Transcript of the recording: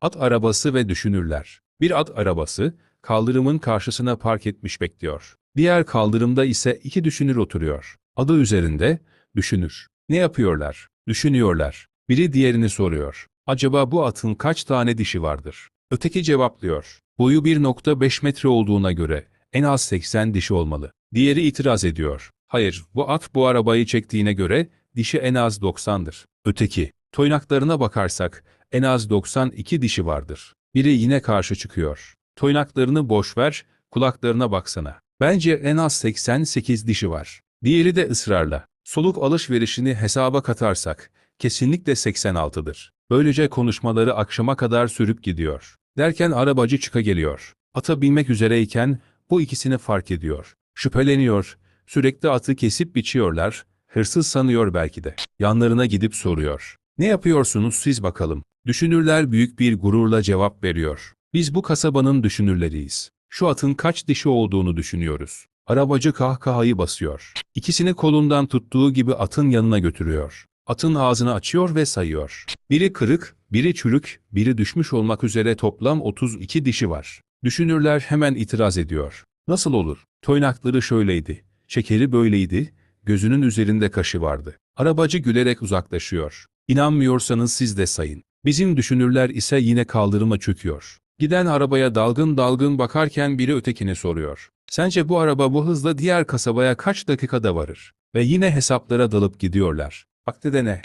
At arabası ve düşünürler. Bir at arabası, kaldırımın karşısına park etmiş bekliyor. Diğer kaldırımda ise iki düşünür oturuyor. Adı üzerinde, düşünür. Ne yapıyorlar? Düşünüyorlar. Biri diğerini soruyor. Acaba bu atın kaç tane dişi vardır? Öteki cevaplıyor. Boyu 1.5 metre olduğuna göre en az 80 dişi olmalı. Diğeri itiraz ediyor. Hayır, bu at bu arabayı çektiğine göre dişi en az 90'dır. Öteki, toynaklarına bakarsak en az 92 dişi vardır. Biri yine karşı çıkıyor. Toynaklarını boş ver, kulaklarına baksana. Bence en az 88 dişi var. Diğeri de ısrarla. Soluk alışverişini hesaba katarsak kesinlikle 86'dır. Böylece konuşmaları akşama kadar sürüp gidiyor. Derken arabacı çıka geliyor. Ata binmek üzereyken bu ikisini fark ediyor. Şüpheleniyor. Sürekli atı kesip biçiyorlar. Hırsız sanıyor belki de. Yanlarına gidip soruyor. Ne yapıyorsunuz siz bakalım? Düşünürler büyük bir gururla cevap veriyor. Biz bu kasabanın düşünürleriyiz. Şu atın kaç dişi olduğunu düşünüyoruz. Arabacı kahkahayı basıyor. İkisini kolundan tuttuğu gibi atın yanına götürüyor. Atın ağzını açıyor ve sayıyor. Biri kırık, biri çürük, biri düşmüş olmak üzere toplam 32 dişi var. Düşünürler hemen itiraz ediyor. Nasıl olur? Toynakları şöyleydi, şekeri böyleydi, gözünün üzerinde kaşı vardı. Arabacı gülerek uzaklaşıyor. İnanmıyorsanız siz de sayın. Bizim düşünürler ise yine kaldırıma çöküyor. Giden arabaya dalgın dalgın bakarken biri ötekine soruyor. Sence bu araba bu hızla diğer kasabaya kaç dakikada varır? Ve yine hesaplara dalıp gidiyorlar. Vakti de ne?